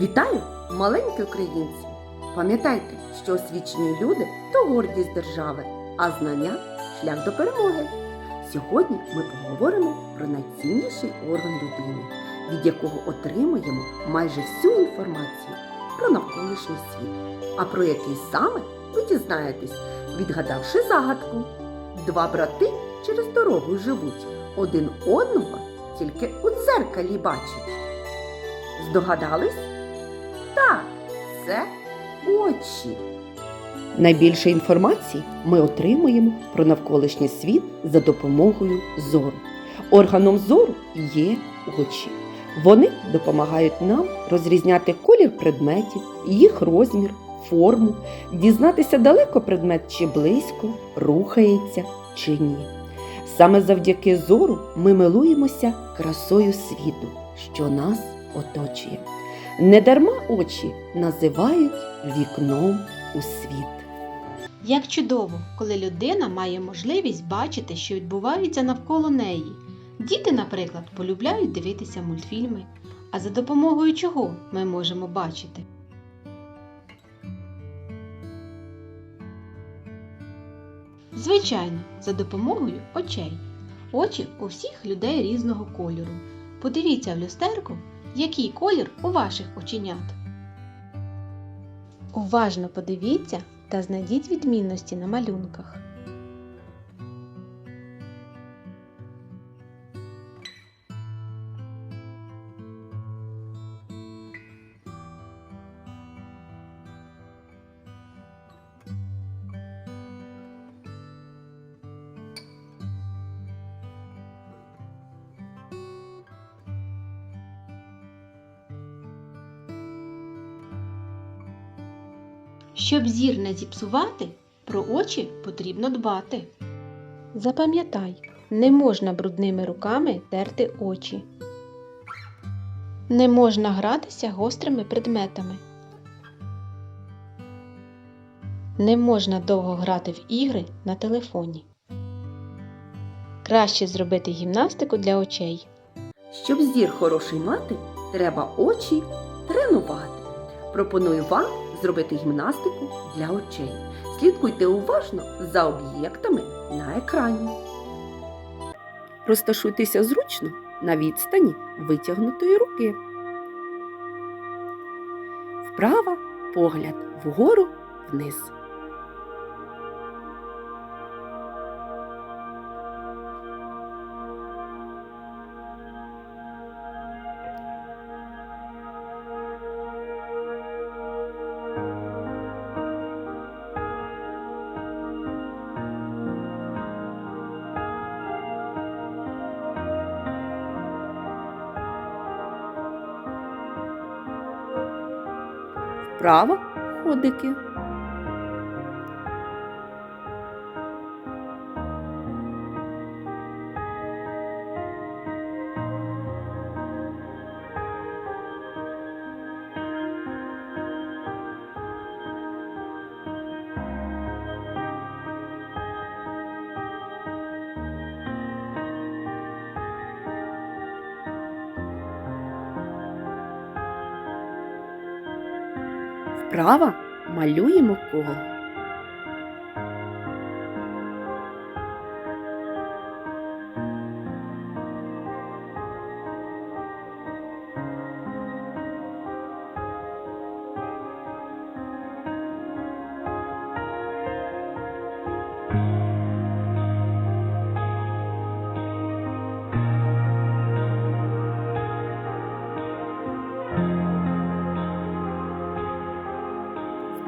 Вітаю, маленькі українці! Пам'ятайте, що освічені люди то гордість держави, а знання шлях до перемоги. Сьогодні ми поговоримо про найцінніший орган людини, від якого отримуємо майже всю інформацію про навколишній світ. А про який саме ви дізнаєтесь, відгадавши загадку. Два брати через дорогу живуть, один одного тільки у дзеркалі бачать. Здогадались? Так, це очі. Найбільше інформації ми отримуємо про навколишній світ за допомогою зору. Органом зору є очі. Вони допомагають нам розрізняти колір предметів, їх розмір, форму, дізнатися далеко предмет чи близько, рухається чи ні. Саме завдяки зору ми милуємося красою світу, що нас оточує. Недарма очі називають вікном у світ. Як чудово, коли людина має можливість бачити, що відбувається навколо неї. Діти, наприклад, полюбляють дивитися мультфільми, а за допомогою чого ми можемо бачити? Звичайно, за допомогою очей. Очі у всіх людей різного кольору. Подивіться в люстерку, який колір у ваших оченят. Уважно подивіться та знайдіть відмінності на малюнках. Щоб зір не зіпсувати, про очі потрібно дбати. Запам'ятай, не можна брудними руками терти очі. Не можна гратися гострими предметами. Не можна довго грати в ігри на телефоні. Краще зробити гімнастику для очей. Щоб зір хороший мати, треба очі тренувати. Пропоную вам зробити гімнастику для очей. Слідкуйте уважно за об'єктами на екрані. Розташуйтеся зручно на відстані витягнутої руки. Вправа погляд вгору вниз. Вправо ходики. Вправо малюємо коло.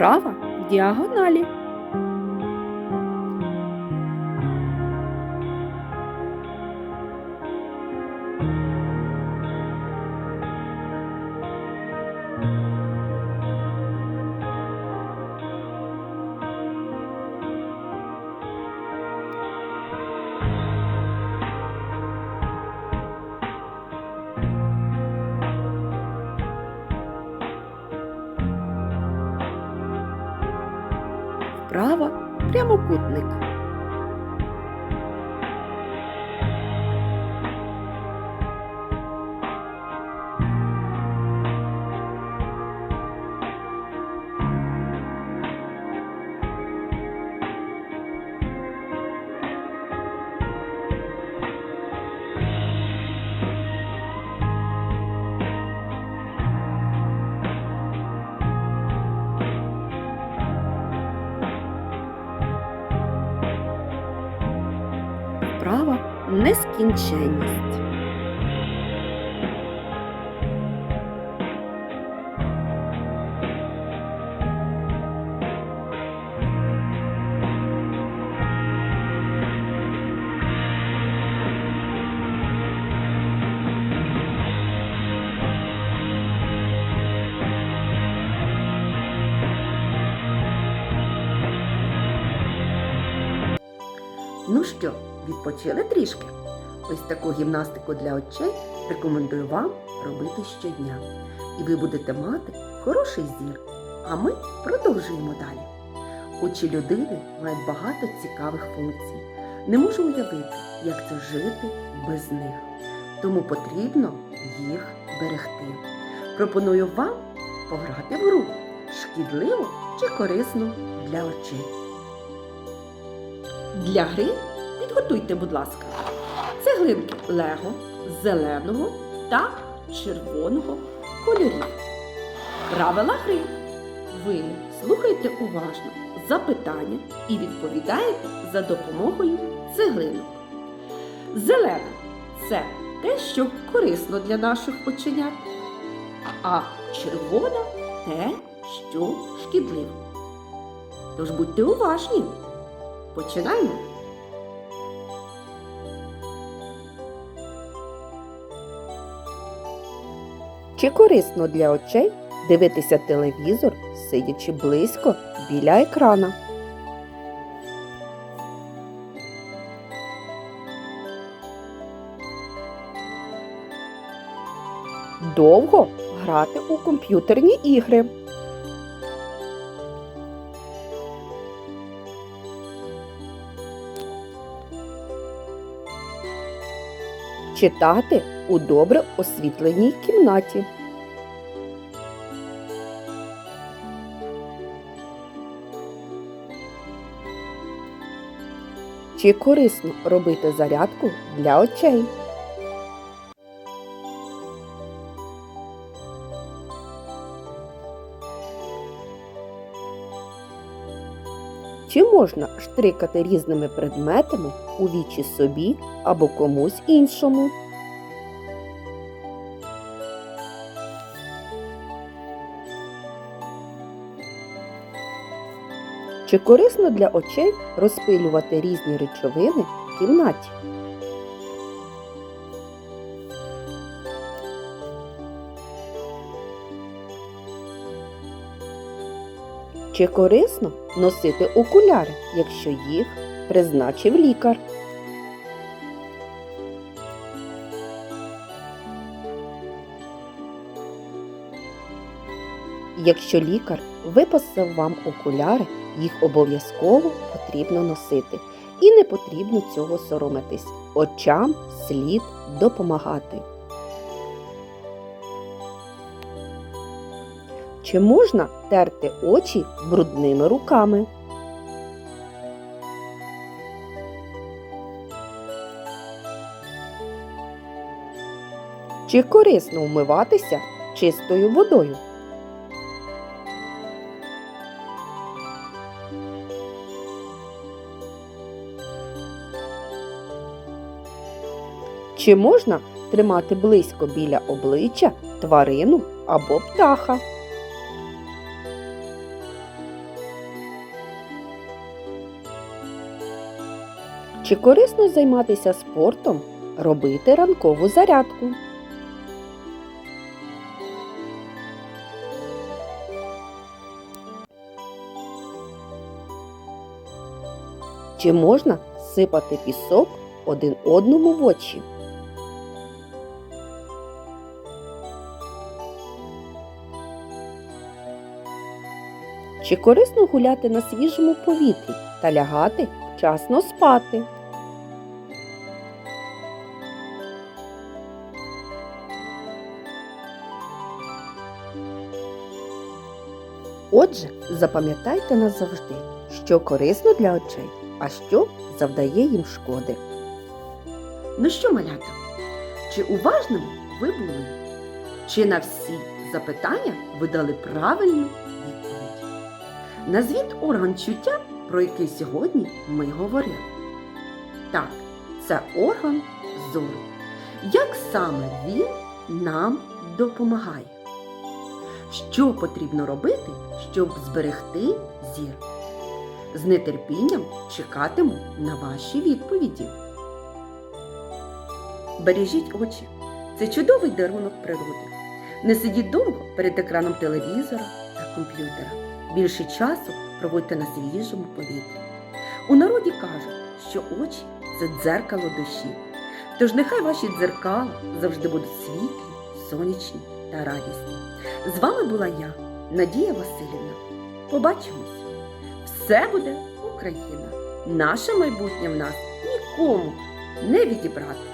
Вправо діагоналі. Вправо прямокутник. Нескінченність. Ну що, відпочили трішки? Ось таку гімнастику для очей рекомендую вам робити щодня. І ви будете мати хороший зір. А ми продовжуємо далі. Очі людини мають багато цікавих функцій. Не можу уявити, як це жити без них. Тому потрібно їх берегти. Пропоную вам пограти в гру шкідливо чи корисно для очей. Для гри підготуйте, будь ласка, цеглинки Лего зеленого та червоного кольорів. Правила гри. Ви слухайте уважно запитання і відповідаєте за допомогою цеглинок. Зелена це те, що корисно для наших оченят, а червона те, що шкідливо. Тож будьте уважні. Починаємо. Чи корисно для очей дивитися телевізор, сидячи близько біля екрана? Довго грати у комп'ютерні ігри. Читати у добре освітленій кімнаті. Чи корисно робити зарядку для очей? Чи можна штрикати різними предметами у вічі собі або комусь іншому? Чи корисно для очей розпилювати різні речовини в кімнаті? Чи корисно носити окуляри, якщо їх призначив лікар? Якщо лікар виписав вам окуляри, їх обов'язково потрібно носити. І не потрібно цього соромитись. Очам слід допомагати. Чи можна терти очі брудними руками? Чи корисно вмиватися чистою водою? Чи можна тримати близько біля обличчя тварину або птаха? Чи корисно займатися спортом, робити ранкову зарядку? Чи можна сипати пісок один одному в очі? Чи корисно гуляти на свіжому повітрі та лягати вчасно спати? Отже, запам'ятайте назавжди, що корисно для очей, а що завдає їм шкоди. Ну що, малята, чи уважними ви були? Чи на всі запитання ви дали правильну? Назвіть орган чуття, про який сьогодні ми говорили. Так, це орган зору. Як саме він нам допомагає? Що потрібно робити, щоб зберегти зір? З нетерпінням чекатиму на ваші відповіді. Бережіть очі. Це чудовий дарунок природи. Не сидіть довго перед екраном телевізора та комп'ютера. Більше часу проводьте на свіжому повітрі. У народі кажуть, що очі це дзеркало душі. Тож нехай ваші дзеркала завжди будуть світлі, сонячні та радісні. З вами була я, Надія Васильівна. Побачимось! Все буде Україна! Наше майбутнє в нас нікому не відібрати.